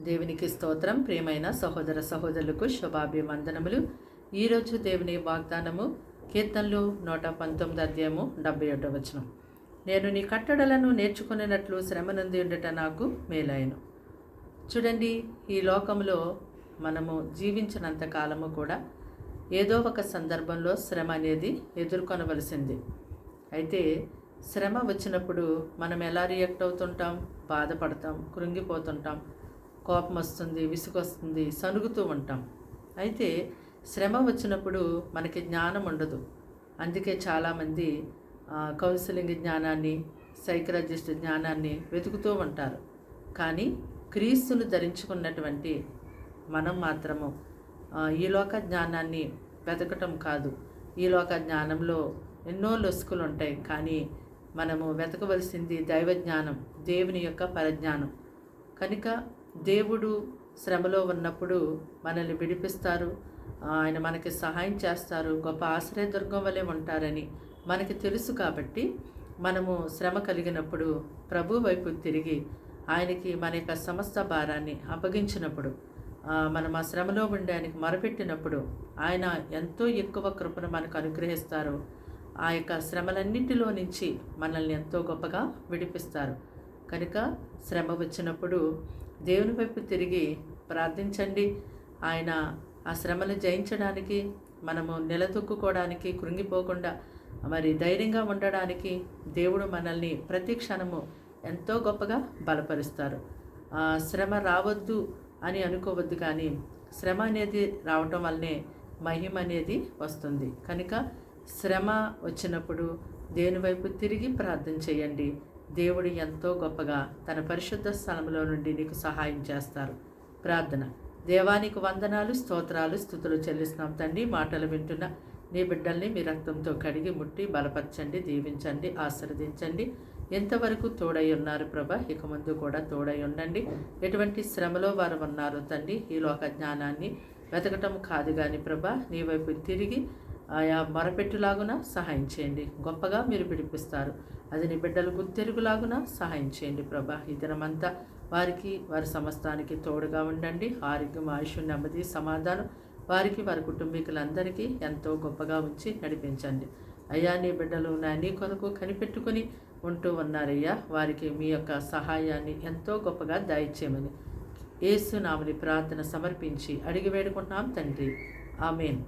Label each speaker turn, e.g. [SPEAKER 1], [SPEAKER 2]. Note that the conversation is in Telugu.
[SPEAKER 1] దేవునికి స్తోత్రం. ప్రియమైన సహోదర సహోదరులకు శుభాభివందనములు. ఈరోజు దేవుని వాగ్దానము కీర్తనలు నూట పంతొమ్మిది అధ్యాయము డెబ్బై ఒకటో వచనం. నేను నీ కట్టడలను నేర్చుకునేటట్లు శ్రమ నుండి ఉండట నాకు మేలాయను చూడండి ఈ లోకంలో మనము జీవించినంత కాలము కూడా ఏదో ఒక సందర్భంలో శ్రమ అనేది ఎదుర్కొనవలసింది. అయితే శ్రమ వచ్చినప్పుడు మనం ఎలా రియాక్ట్ అవుతుంటాం? బాధపడతాం కృంగిపోతుంటాం. కోపం వస్తుంది విసుగొస్తుంది సనుగుతూ ఉంటాం. అయితే శ్రమ వచ్చినప్పుడు మనకి జ్ఞానం ఉండదు. అందుకే చాలామంది కౌన్సిలింగ్ జ్ఞానాన్ని సైకలాజిస్ట్ జ్ఞానాన్ని వెతుకుతూ ఉంటారు. కానీ క్రీస్తును ధరించుకున్నటువంటి మనం మాత్రము ఈ లోక జ్ఞానాన్ని వెతకటం కాదు. ఈ లోక జ్ఞానంలో ఎన్నో లొసుకులు ఉంటాయి కానీ మనము వెతకవలసింది దైవ జ్ఞానం దేవుని యొక్క పరజ్ఞానం. కనుక దేవుడు శ్రమలో ఉన్నప్పుడు మనల్ని విడిపిస్తారు. ఆయన మనకి సహాయం చేస్తారు. గొప్ప ఆశ్రయదుర్గం వలె ఉంటారని మనకి తెలుసు కాబట్టి మనము శ్రమ కలిగినప్పుడు ప్రభు వైపు తిరిగి ఆయనకి మన యొక్క సమస్త భారాన్ని అప్పగించినప్పుడు మనం ఆ శ్రమలో ఉండి ఆయనకి మొరపెట్టినప్పుడు ఆయన ఎంతో ఎక్కువ కృపను మనకు అనుగ్రహిస్తారు. ఆ యొక్క శ్రమలన్నింటిలో నుంచి మనల్ని ఎంతో గొప్పగా విడిపిస్తారు. కనుక శ్రమ వచ్చినప్పుడు దేవుని వైపు తిరిగి ప్రార్థించండి. ఆయన ఆ శ్రమను జయించడానికి మనము నిలదొక్కుకోవడానికి కృంగిపోకుండా మరి ధైర్యంగా ఉండడానికి దేవుడు మనల్ని ప్రతి క్షణము ఎంతో గొప్పగా బలపరుస్తారు. ఆ శ్రమ రావద్దు అని అనుకోవద్దు కానీ శ్రమ అనేది రావటం వల్లనే మహిమ అనేది వస్తుంది. కనుక శ్రమ వచ్చినప్పుడు దేవుని వైపు తిరిగి ప్రార్థన చేయండి. దేవుడు ఎంతో గొప్పగా తన పరిశుద్ధ స్థలంలో నుండి నీకు సహాయం చేస్తారు. ప్రార్థన. దేవానికి వందనాలు స్తోత్రాలు స్థుతులు చెల్లిస్తున్నాం తండ్రి. మాటలు వింటున్న నీ బిడ్డల్ని మీ రక్తంతో కడిగి ముట్టి బలపరచండి దీవించండి ఆశీర్వదించండి. ఎంతవరకు తోడై ఉన్నారు ప్రభ ఇక ముందు కూడా తోడై ఉండండి. ఎటువంటి శ్రమలో వారు ఉన్నారు తండ్రి ఈ లోక జ్ఞానాన్ని వెతకటం కాదు కానీ ప్రభ నీ వైపు తిరిగి ఆయా మొరపెట్టులాగున సహాయం చేయండి గొప్పగా మీరు విడిపిస్తారు. అది నీ బిడ్డలు గుర్తెరుగులాగున సహాయం చేయండి ప్రభా. ఈ దినమంతా వారికి వారి సమస్తానికి తోడుగా ఉండండి. ఆరోగ్యం ఆయుష్ నెమ్మది సమాధానం వారికి వారి కుటుంబీకులందరికీ ఎంతో గొప్పగా ఉంచి నడిపించండి. అయ్యా నీ బిడ్డలు నా నీ కొరకు కనిపెట్టుకుని ఉంటూ ఉన్నారయ్యా. వారికి మీ యొక్క సహాయాన్ని ఎంతో గొప్పగా దయచేయమని ఏసునామని ప్రార్థన సమర్పించి అడిగి వేడుకుంటున్నాం తండ్రి. ఆమెన్.